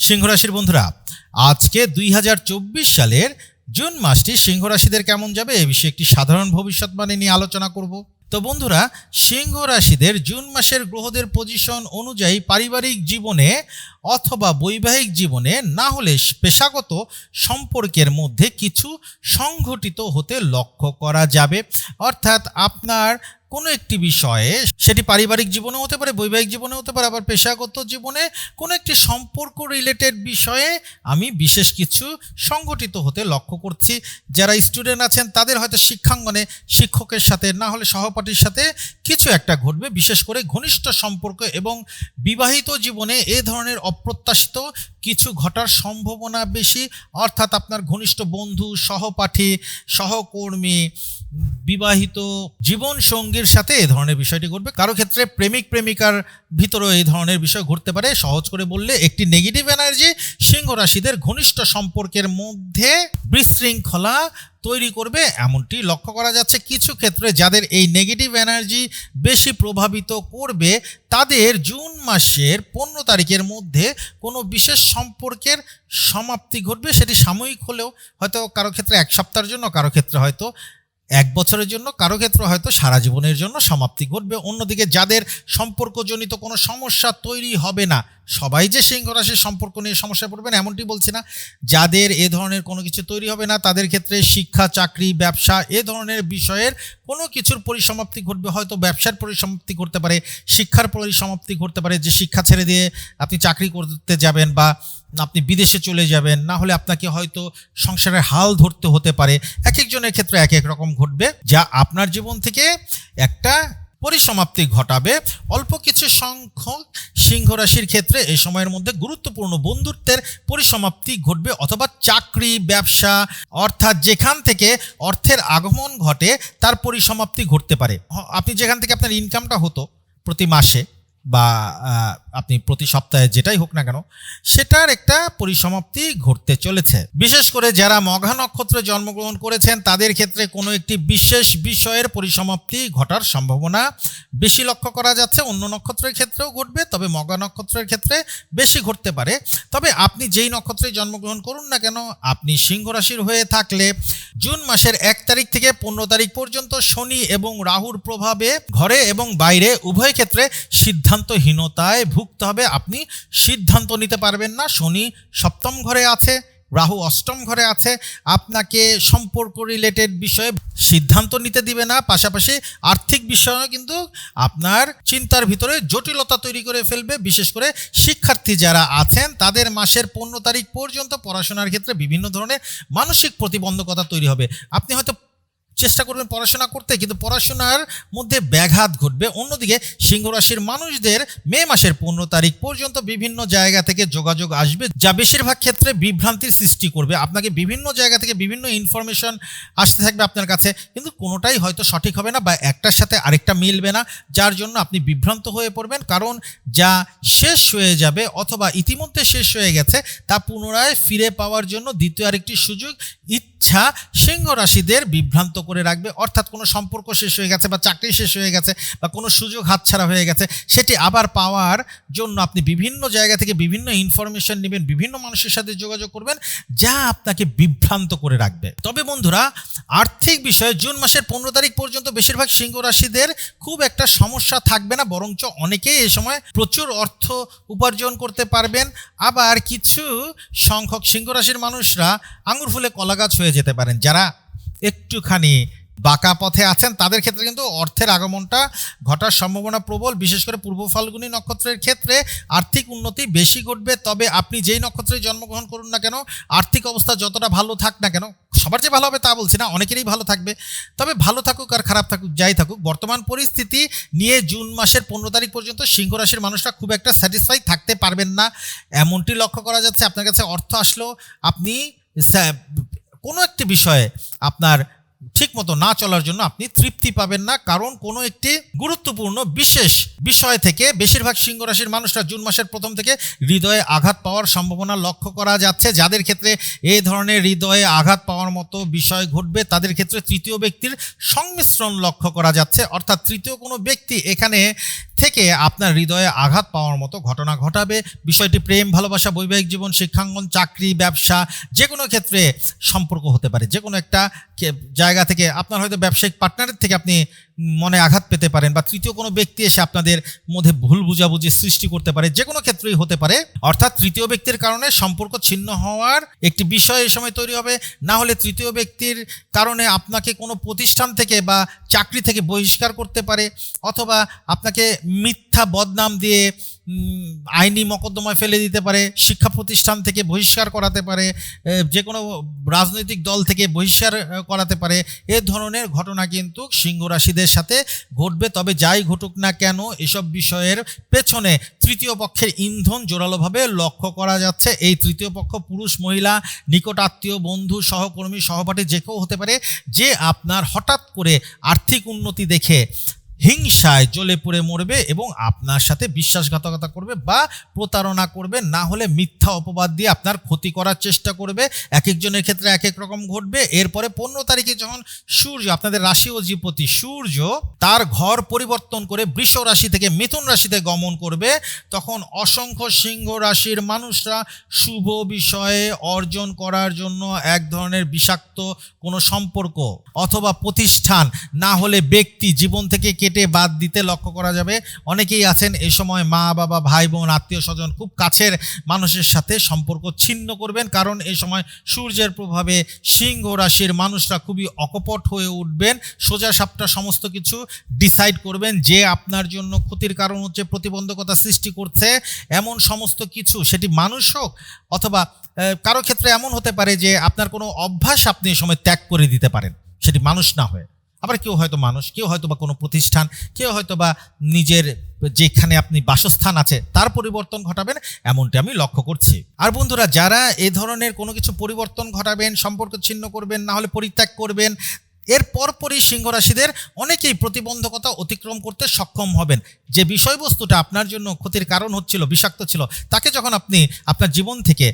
সিংহ রাশির বন্ধুরা, আজকে দুই হাজার চব্বিশ সালের জুন মাসটি সিংহ রাশিদের কেমন যাবে এ বিষয়ে একটি সাধারণ ভবিষ্যৎবাণী নিয়ে আলোচনা করব। তো বন্ধুরা সিংহ রাশিদের জুন মাসের গ্রহদের পজিশন অনুযায়ী পারিবারিক জীবনে অথবা বৈবাহিক জীবনে না হলে পেশাগত সম্পর্কের মধ্যে কিছু সংঘটিত হতে লক্ষ্য করা যাবে। অর্থাৎ আপনার কোনো একটি বিষয়ে সেটি পারিবারিক জীবনে হতে পারে, বৈবাহিক জীবনে হতে পারে, আবার পেশাগত জীবনে কোনো একটি সম্পর্ক রিলেটেড বিষয়ে আমি বিশেষ কিছু সংগঠিত হতে লক্ষ্য করছি। যারা স্টুডেন্ট আছেন, তাদের হয়তো শিক্ষাঙ্গনে শিক্ষকের সাথে, না হলে সহপাঠীর সাথে কিছু একটা ঘটবে, বিশেষ করে ঘনিষ্ঠ সম্পর্ক এবং বিবাহিত জীবনে এ ধরনের অপ্রত্যাশিত কিছু ঘটার সম্ভাবনা বেশি। অর্থাৎ আপনার ঘনিষ্ঠ বন্ধু, সহপাঠী, সহকর্মী বিবাহিত জীবন সঙ্গীর সাথে এ ধরনের বিষয়টি ঘটবে। কারও ক্ষেত্রে প্রেমিক প্রেমিকার ভিতরেও এই ধরনের বিষয় ঘটতে পারে। সহজ করে বললে, একটি নেগেটিভ এনার্জি সিংহ রাশিদের ঘনিষ্ঠ সম্পর্কের মধ্যে বিশৃঙ্খলা তৈরি করবে। এমনটি লক্ষ্য করা যাচ্ছে, কিছু ক্ষেত্রে যাদের এই নেগেটিভ এনার্জি বেশি প্রভাবিত করবে, তাদের জুন মাসের পনেরো তারিখের মধ্যে কোনো বিশেষ সম্পর্কের সমাপ্তি ঘটবে। সেটি সাময়িক হলেও হয়তো কারও ক্ষেত্রে এক সপ্তাহের জন্য, কারও ক্ষেত্রে হয়তো এক বছরের জন্য কারও ক্ষেত্রে হয়তো সারা জীবনের জন্য সমাপ্তি ঘটবে। অন্যদিকে যাদের সম্পর্কজনিত কোনো সমস্যা তৈরি হবে না সবাই যে সিংহ রাশির সম্পর্ক নিয়ে সমস্যায় পড়বেন, এমনটি বলছি না। যাদের এ ধরনের কোনো কিছু তৈরি হবে না, তাদের ক্ষেত্রে শিক্ষা, চাকরি, ব্যবসা এ ধরনের বিষয়ের কোনো কিছুর পরিসমাপ্তি ঘটবে। হয়তো ব্যবসার পরিসমাপ্তি ঘটতে পারে, শিক্ষার পরিসমাপ্তি ঘটতে পারে, যে শিক্ষা ছেড়ে দিয়ে আপনি চাকরি করতে যাবেন বা আপনি বিদেশে চলে যাবেন, না হলে আপনাকে হয়তো সংসারের হাল ধরতে হতে পারে। এক একজনের ক্ষেত্রে এক এক রকম ঘটবে, যা আপনার জীবন থেকে একটা পরিসমাপ্তি ঘটাবে। অল্প কিছু সংখ্যক সিংহ রাশির ক্ষেত্রে এই সময়ের মধ্যে গুরুত্বপূর্ণ বন্ধুত্বের পরিসমাপ্তি ঘটবে অথবা চাকরি, ব্যবসা, অর্থাৎ যেখান থেকে অর্থের আগমন ঘটে তার পরিসমাপ্তি ঘটতে পারে। আপনি যেখান থেকে আপনার ইনকামটা হতো প্রতি মাসে বা আপনি প্রতি সপ্তাহে যেটাই হোক না কেন, সেটার একটা পরিসমাপ্তি ঘটতে চলেছে। বিশেষ করে যারা মঘা নক্ষত্রে জন্মগ্রহণ করেছেন, তাদের ক্ষেত্রে কোনো একটি বিশেষ বিষয়ের পরিসমাপ্তি ঘটার সম্ভাবনা বেশি লক্ষ্য করা যাচ্ছে। অন্য নক্ষত্রের ক্ষেত্রেও ঘটবে, তবে মঘা নক্ষত্রের ক্ষেত্রে বেশি ঘটতে পারে। তবে আপনি যেই নক্ষত্রে জন্মগ্রহণ করুন না কেন, আপনি সিংহ রাশির হয়ে থাকলে জুন মাসের এক তারিখ থেকে পনেরো তারিখ পর্যন্ত শনি এবং রাহুর প্রভাবে ঘরে এবং বাইরে উভয় ক্ষেত্রে সিদ্ধান্তহীনতায় ভুগতে হবে, আপনি সিদ্ধান্ত নিতে পারবেন না। শনি সপ্তম ঘরে আছে, রাহু অষ্টম ঘরে আছে। আপনাকে সম্পর্ক রিলেটেড বিষয়ে সিদ্ধান্ত নিতে দিবে না। পাশাপাশি আর্থিক বিষয়েও কিন্তু আপনার চিন্তার ভিতরে জটিলতা তৈরি করে ফেলবে। বিশেষ করে শিক্ষার্থী যারা আছেন, তাদের মাসের পনেরো তারিখ পর্যন্ত পড়াশোনার ক্ষেত্রে বিভিন্ন ধরনের মানসিক প্রতিবন্ধকতা তৈরি হবে। আপনি হয়তো চেষ্টা করবেন পড়াশোনা করতে, কিন্তু পড়াশোনার মধ্যে ব্যাঘাত ঘটবে। অন্যদিকে সিংহ রাশির মানুষদের মে মাসের পনেরো তারিখ পর্যন্ত বিভিন্ন জায়গা থেকে যোগাযোগ আসবে, যা বেশিরভাগ ক্ষেত্রে বিভ্রান্তির সৃষ্টি করবে। আপনাকে বিভিন্ন জায়গা থেকে বিভিন্ন ইনফরমেশন আসতে থাকবে আপনার কাছে, কিন্তু কোনোটাই হয়তো সঠিক হবে না বা একটার সাথে আরেকটা মিলবে না, যার জন্য আপনি বিভ্রান্ত হয়ে পড়বেন। কারণ যা শেষ হয়ে যাবে অথবা ইতিমধ্যে শেষ হয়ে গেছে, তা পুনরায় ফিরে পাওয়ার জন্য দ্বিতীয় আরেকটি সুযোগ ইচ্ছা সিংহ রাশিদের বিভ্রান্ত করে রাখবে। অর্থাৎ কোনো সম্পর্ক শেষ হয়ে গেছে বা চাকরি শেষ হয়ে গেছে বা কোনো সুযোগ হাতছাড়া হয়ে গেছে, সেটি আবার পাওয়ার জন্য আপনি বিভিন্ন জায়গা থেকে বিভিন্ন ইনফরমেশন নেবেন, বিভিন্ন মানুষের সাথে যোগাযোগ করবেন, যা আপনাকে বিভ্রান্ত করে রাখবে। তবে বন্ধুরা, আর্থিক বিষয়ে জুন মাসের পনেরো তারিখ পর্যন্ত বেশিরভাগ সিংহ রাশিদের খুব একটা সমস্যা থাকবে না, বরঞ্চ অনেকেই এ সময় প্রচুর অর্থ উপার্জন করতে পারবেন। আবার কিছু সংখ্যক সিংহ রাশির মানুষরা আঙুর ফুলে কলা গাছ হয়ে যেতে পারেন। যারা একটুখানি বাঁকা পথে আছেন, তাদের ক্ষেত্রে কিন্তু অর্থের আগমনটা ঘটার সম্ভাবনা প্রবল। বিশেষ করে পূর্ব ফাল্গুনী নক্ষত্রের ক্ষেত্রে আর্থিক উন্নতি বেশি ঘটবে। তবে আপনি যেই নক্ষত্রে জন্মগ্রহণ করুন না কেন, আর্থিক অবস্থা যতটা ভালো থাক না কেন, সবার যে ভালো হবে তা বলছি না, অনেকেরই ভালো থাকবে। তবে ভালো থাকুক আর খারাপ থাকুক, যাই থাকুক, বর্তমান পরিস্থিতি নিয়ে জুন মাসের পনেরো তারিখ পর্যন্ত সিংহ রাশির মানুষরা খুব একটা স্যাটিসফাই থাকতে পারবেন না। এমনটি লক্ষ্য করা যাচ্ছে, আপনার কাছে অর্থ আসলেও আপনি কোনো একটি বিষয়ে আপনার ঠিকমতো না চলার জন্য আপনি তৃপ্তি পাবেন না, কারণ কোনো একটি গুরুত্বপূর্ণ বিশেষ বিষয় থেকে বেশিরভাগ সিংহ রাশির মানুষরা জুন মাসের প্রথম থেকে হৃদয়ে আঘাত পাওয়ার সম্ভাবনা লক্ষ্য করা যাচ্ছে। যাদের ক্ষেত্রে এই ধরনের হৃদয়ে আঘাত পাওয়ার মতো বিষয় ঘটবে, তাদের ক্ষেত্রে তৃতীয় ব্যক্তির সংমিশ্রণ লক্ষ্য করা যাচ্ছে। অর্থাৎ তৃতীয় কোনো ব্যক্তি এখানে থেকে আপনার হৃদয়ে আঘাত পাওয়ার মতো ঘটনা ঘটাবে। বিষয়টি প্রেম, ভালোবাসা, বৈবাহিক জীবন, শিক্ষাঙ্গন, চাকরি, ব্যবসা যে কোনো ক্ষেত্রে সম্পর্ক হতে পারে। যে কোনো একটা কে- জায়গা থেকে আপনার হয়তো ব্যবসায়িক পার্টনারের থেকে আপনি মনে আঘাত পেতে পারেন বা তৃতীয় কোনো ব্যক্তি এসে আপনাদের মধ্যে ভুল বুঝাবুঝি সৃষ্টি করতে পারে, যে কোনো ক্ষেত্রেই হতে পারে। অর্থাৎ তৃতীয় ব্যক্তির কারণে সম্পর্ক ছিন্ন হওয়ার একটি বিষয় এই সময় তৈরি হবে। না হলে তৃতীয় ব্যক্তির কারণে আপনাকে কোনো প্রতিষ্ঠান থেকে বা চাকরি থেকে বহিষ্কার করতে পারে অথবা আপনাকে মিথ্যা বদনাম দিয়ে আইনি মকদ্দমায় ফেলে দিতে পারে, শিক্ষা প্রতিষ্ঠান থেকে বহিষ্কার করাতে পারে যে কোনো রাজনৈতিক দল থেকে বহিষ্কার করাতে পারে। এ ধরনের ঘটনা কিন্তু সিংহ রাশিদের সাথে ঘটবে, তবে যাই ঘটুক না কেন, এসব বিষয়ের পেছনে তৃতীয় পক্ষের ইন্ধন জোরালোভাবে লক্ষ্য করা যাচ্ছে। এই তৃতীয় পক্ষ পুরুষ, মহিলা, নিকট আত্মীয়, বন্ধু, সহকর্মী, সহপাঠী, যে কেউ হতে পারে, যে আপনার হঠাৎ করে আর্থিক উন্নতি দেখে হিংসায় জ্বলে পুড়ে মরবে এবং আপনার সাথে বিশ্বাসঘাতকতা করবে বা প্রতারণা করবে, না হলে মিথ্যা অপবাদ দিয়ে আপনার ক্ষতি করার চেষ্টা করবে। এক একজনের ক্ষেত্রে এক এক রকম ঘটবে। এরপরে পনেরো তারিখে যখন সূর্য, আপনাদের রাশি অধিপতি সূর্য, তার ঘর পরিবর্তন করে বৃষ রাশি থেকে মিথুন রাশিতে গমন করবে, তখন অসংখ্য সিংহ রাশির মানুষরা শুভ বিষয়ে অর্জন করার জন্য এক ধরনের বিষাক্ত কোনো সম্পর্ক অথবা প্রতিষ্ঠান, না হলে ব্যক্তি জীবন থেকে কেটে বাদ দিতে লক্ষ্য করা যাবে। অনেকেই আছেন এই সময় মা, বাবা, ভাই বোন, আত্মীয় স্বজন খুব কাছের মানুষের সাথে সম্পর্ক ছিন্ন করবেন। কারণ এই সময় সূর্যের প্রভাবে সিংহ রাশির মানুষরা খুবই অকপট হয়ে উঠবেন। সোজা সাপটা সমস্ত কিছু ডিসাইড করবেন যে আপনার জন্য ক্ষতির কারণ হচ্ছে প্রতিবন্ধকতা সৃষ্টি করছে। এমন সমস্ত কিছু সেটি মানুষ হোক অথবা কারও ক্ষেত্রে এমন হতে পারে যে আপনার কোনো অভ্যাস আপনি এই সময় ত্যাগ করে দিতে পারেন। সেটি মানুষ না হয়ে। আবার কেউ হয়তো মানুষ, কেউ হয়তো বা কোনো প্রতিষ্ঠান, কেউ হয়তো বা নিজের যেখানে আপনি বাসস্থান আছে, তার পরিবর্তন ঘটাবেন এমনটি আমি লক্ষ্য করছি। আর বন্ধুরা, যারা এ ধরনের কোনো কিছু পরিবর্তন ঘটাবেন, সম্পর্ক ছিন্ন করবেন, না হলে পরিত্যাগ করবেন, এর পরপরই সিংহরাশিদের অনেকেই প্রতিবন্ধকতা অতিক্রম করতে সক্ষম হবেন। যে বিষয়বস্তুটা আপনার জন্য ক্ষতির কারণ হচ্ছিল, বিষাক্ত ছিল, তাকে যখন আপনি আপনার জীবন থেকে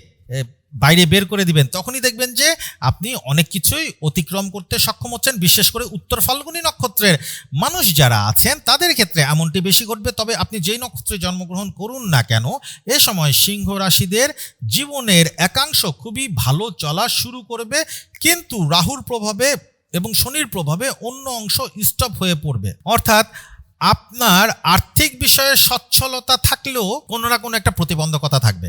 বাইরে বের করে দিবেন, তখনই দেখবেন যে আপনি অনেক কিছুই অতিক্রম করতে সক্ষম হচ্ছেন, বিশেষ করে উত্তর ফাল্গুনী নক্ষত্রের মানুষ যারা আছেন, তাদের ক্ষেত্রে এমনটি বেশি ঘটবে। তবে আপনি যেই নক্ষত্রে জন্মগ্রহণ করুন না কেন, এ সময় সিংহ রাশিদের জীবনের একাংশ খুবই ভালো চলা শুরু করবে, কিন্তু রাহুর প্রভাবে এবং শনির প্রভাবে অন্য অংশ স্টপ হয়ে পড়বে। অর্থাৎ আপনার আর্থিক বিষয়ে সচ্ছলতা থাকলেও কোনো না কোনো একটা প্রতিবন্ধকতা থাকবে।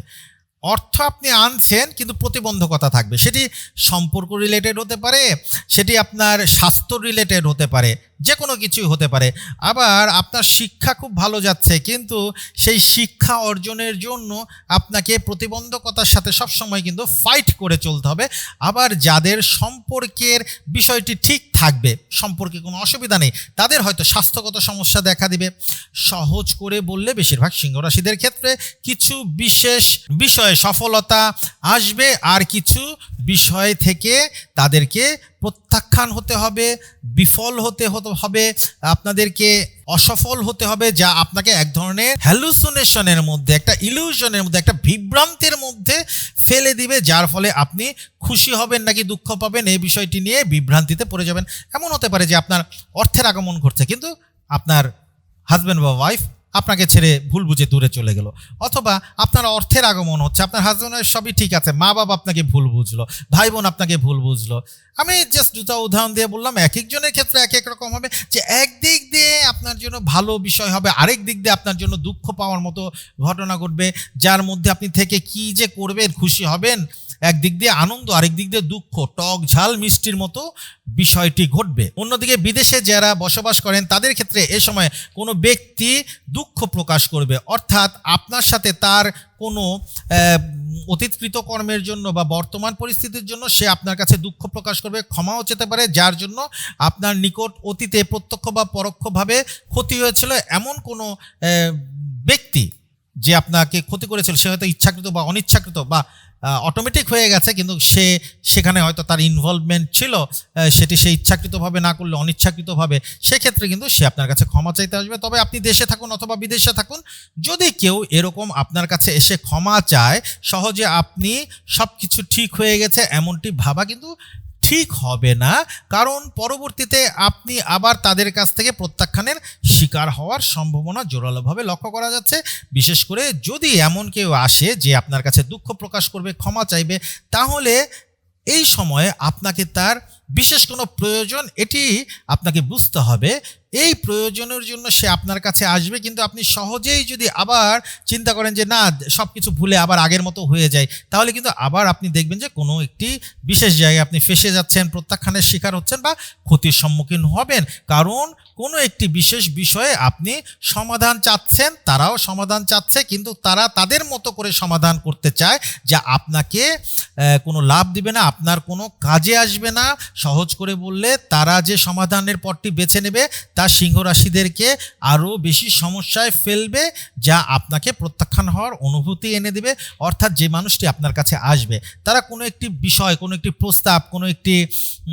অর্থ আপনি আনছেন, কিন্তু প্রতিবন্ধকতা থাকবে। সেটি সম্পর্ক রিলেটেড হতে পারে, সেটি আপনার স্বাস্থ্য রিলেটেড হতে পারে। যে কোনো কিছুই হতে পারে। আবার আপনার শিক্ষা খুব ভালো যাচ্ছে, কিন্তু সেই শিক্ষা অর্জনের জন্য আপনাকে প্রতিবন্ধকতার সাথে সবসময় কিন্তু ফাইট করে চলতে হবে। আবার যাদের সম্পর্কের বিষয়টি ঠিক থাকবে, সম্পর্কে কোনো অসুবিধা নেই, তাদের হয়তো স্বাস্থ্যগত সমস্যা দেখা দিবে। সহজ করে বললে বেশিরভাগ সিংহ রাশিদের ক্ষেত্রে কিছু বিশেষ বিষয়ে সফলতা আসবে, আর কিছু বিষয় থেকে তাদেরকে প্রত্যাখ্যান হতে হবে, বিফল হতে হবে, আপনাদেরকে অসফল হতে হবে, যা আপনাকে এক ধরনের হ্যালুসিনেশনের মধ্যে, একটা ইলিউশনের মধ্যে, একটা বিভ্রান্তের মধ্যে ফেলে দিবে, যার ফলে আপনি খুশি হবেন নাকি দুঃখ পাবেন, এই বিষয়টি নিয়ে বিভ্রান্তিতে পড়ে যাবেন। এমন হতে পারে যে আপনার অর্থের আগমন ঘটছে, কিন্তু আপনার হাজব্যান্ড বা ওয়াইফ আপনাকে ছেড়ে ভুল বুঝে দূরে চলে গেল। অথবা আপনার অর্থের আগমন হচ্ছে, আপনার হাজব্যান্ডের সবই ঠিক আছে মা বাবা আপনাকে ভুল বুঝলো ভাই বোন আপনাকে ভুল বুঝলো। আমি জাস্ট দুটা উদাহরণ দিয়ে বললাম, এক একজনের ক্ষেত্রে এক এক রকম হবে, যে একদিক দিয়ে আপনার জন্য ভালো বিষয় হবে, আরেক দিক দিয়ে আপনার জন্য দুঃখ পাওয়ার মতো ঘটনা ঘটবে, যার মধ্যে আপনি থেকে কি যে করবেন, খুশি হবেন, একদিক দিয়ে আনন্দ, আরেক দিক দিয়ে দুঃখ, টক ঝাল, মিষ্টির মতো বিষয়টি ঘটবে। অন্যদিকে বিদেশে যারা বসবাস করেন, তাদের ক্ষেত্রে এ সময় কোনো ব্যক্তি দুঃখ প্রকাশ করবে। অর্থাৎ আপনার সাথে তার কোনো অতীতকৃত কর্মের জন্য বা বর্তমান পরিস্থিতির জন্য সে আপনার কাছে দুঃখ প্রকাশ করবে, ক্ষমাও চেতে পারে, যার জন্য আপনার নিকট অতীতে প্রত্যক্ষ বা পরোক্ষভাবে ক্ষতি হয়েছিল এমন কোনো ব্যক্তি যে আপনাকে ক্ষতি করেছিল, সে হয়তো ইচ্ছাকৃত বা অনিচ্ছাকৃত বা অটোমেটিক হয়ে গেছে, কিন্তু সে সেখানে হয়তো তার ইনভলভমেন্ট ছিল সেটি সে ইচ্ছাকৃতভাবে না করলে অনিচ্ছাকৃতভাবে, সেক্ষেত্রে কিন্তু সে আপনার কাছে ক্ষমা চাইতে আসবে। তবে আপনি দেশে থাকুন অথবা বিদেশে থাকুন, যদি কেউ এরকম আপনার কাছে এসে ক্ষমা চায়, সহজে আপনি সব কিছু ঠিক হয়ে গেছে, এমনটি ভাবা কিন্তু ঠিক হবে না, কারণ পরবর্তীতে আপনি আবার তাদের কাছ থেকে প্রত্যাখ্যানের শিকার হওয়ার সম্ভাবনা জোরালোভাবে লক্ষ্য করা যাচ্ছে। বিশেষ করে যদি এমন কেউ আসে যে আপনার কাছে দুঃখ প্রকাশ করবে, ক্ষমা চাইবে, তাহলে এই সময়ে আপনাকে তার বিশেষ কোনো প্রয়োজন, এটি আপনাকে বুঝতে হবে এই প্রয়োজনের জন্য সে আপনার কাছে আসবে, কিন্তু আপনি সহজেই যদি আবার চিন্তা করেন যে, না সব কিছু ভুলে আবার আগের মতো হয়ে যায়, তাহলে কিন্তু আবার আপনি দেখবেন যে, কোনো একটি বিশেষ জায়গায় আপনি ফেসে যাচ্ছেন, প্রত্যাখ্যানের শিকার হচ্ছেন বা ক্ষতির সম্মুখীন হবেন। কারণ কোনো একটি বিশেষ বিষয়ে আপনি সমাধান চাচ্ছেন, তারাও সমাধান চাচ্ছে, কিন্তু তারা তাদের মতো করে সমাধান করতে চায়, যা আপনাকে কোনো লাভ দিবে না, আপনার কোনো কাজে আসবে না। সহজ করে বললে, তারা যে সমাধানের পথটি বেছে নেবে তা সিংহ রাশিদেরকে আরও বেশি সমস্যায় ফেলবে, যা আপনাকে প্রত্যাখ্যান হওয়ার অনুভূতি এনে দেবে। অর্থাৎ যে মানুষটি আপনার কাছে আসবে, তারা কোনো একটি বিষয়, কোনো একটি প্রস্তাব, কোনো একটি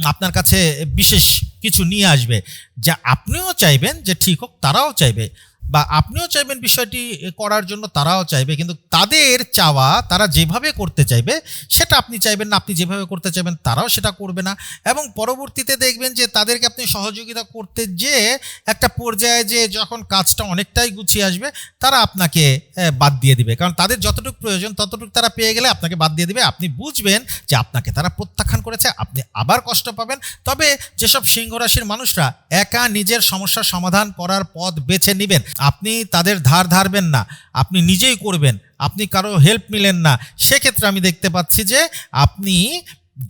আপনার কাছে বিশেষ কিছু নিয়ে আসবে, যা আপনিও চাইবেন যে ঠিক হোক, তারাও চাইবে। বা আপনিও চাইবেন বিষয়টি করার জন্য, তারাও চাইবে, কিন্তু তাদের চাওয়া, তারা যেভাবে করতে চাইবে, সেটা আপনি চাইবেন না, আপনি যেভাবে করতে চাইবেন, তারাও সেটা করবে না। এবং পরবর্তীতে দেখবেন যে, তাদেরকে আপনি সহযোগিতা করতে যে, একটা পর্যায়ে যে, যখন কাজটা অনেকটাই গুছিয়ে আসবে, তারা আপনাকে বাদ দিয়ে দিবে। কারণ তাদের যতটুকু প্রয়োজন, ততটুকু তারা পেয়ে গেলে আপনাকে বাদ দিয়ে দিবে। আপনি বুঝবেন যে, আপনাকে তারা প্রত্যাখ্যান করেছে, আপনি আবার কষ্ট পাবেন। তবে যেসব সিংহ রাশির মানুষরা, একা নিজের সমস্যার সমাধান করার পথ বেছে নেবেন। আপনি তাদের ধার ধারবেন না, আপনি নিজেই করবেন, আপনি কারও হেল্প নিলেন না। সেক্ষেত্রে আমি দেখতে পাচ্ছি যে আপনি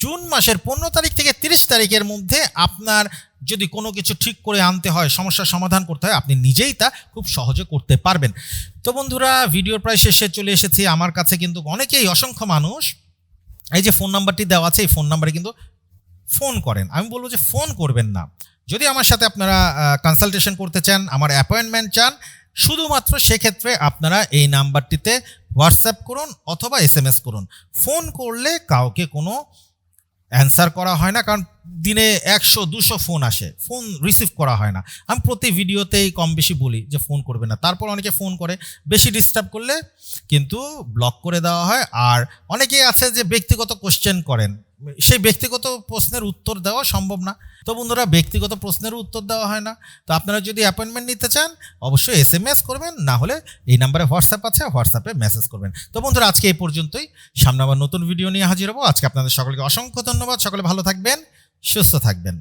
জুন মাসের পনেরো তারিখ থেকে তিরিশ তারিখের মধ্যে আপনার যদি কোনো কিছু ঠিক করে আনতে হয়, সমস্যার সমাধান করতে হয়, আপনি নিজেই তা খুব সহজে করতে পারবেন। তো বন্ধুরা ভিডিওর প্রায় শেষে চলে এসেছি। আমার কাছে কিন্তু অনেকেই, অসংখ্য মানুষ এই যে ফোন নাম্বারটি দেওয়া আছে, এই ফোন নাম্বারে কিন্তু ফোন করেন। আমি বলব যে ফোন করবেন না। যদি আমার সাথে আপনারা কনসালটেশন করতে চান, আমার অ্যাপয়েন্টমেন্ট চান, শুধুমাত্র সেক্ষেত্রে আপনারা এই নাম্বারটিতে হোয়াটসঅ্যাপ করুন অথবা এস করুন। ফোন করলে কাউকে কোনো অ্যান্সার করা হয় না, কারণ দিনে একশো, দুশো ফোন আসে। ফোন রিসিভ করা হয় না। আমি প্রতি ভিডিওতেই কম বেশি বলি যে ফোন করবে না। তারপর অনেকে ফোন করে। বেশি ডিস্টার্ব করলে কিন্তু ব্লক করে দেওয়া হয়। আর অনেকেই আছে যে ব্যক্তিগত কোশ্চেন করেন। সেই ব্যক্তিগত প্রশ্নের উত্তর দেওয়া সম্ভব না। তো বন্ধুরা, ব্যক্তিগত প্রশ্নের উত্তর দেওয়া হয় না। তো আপনারা যদি অ্যাপয়েন্টমেন্ট নিতে চান, অবশ্যই এস এম এস করবেন, না হলে এই নাম্বারে হোয়াটসঅ্যাপ আছে হোয়াটসঅ্যাপে মেসেজ করবেন। তো বন্ধুরা, আজকে এই পর্যন্তই। সামনে আবার নতুন ভিডিও নিয়ে হাজির হব। আজকে আপনাদের সকলকে অসংখ্য ধন্যবাদ। সকলে ভালো থাকবেন, সুস্থ থাকবেন।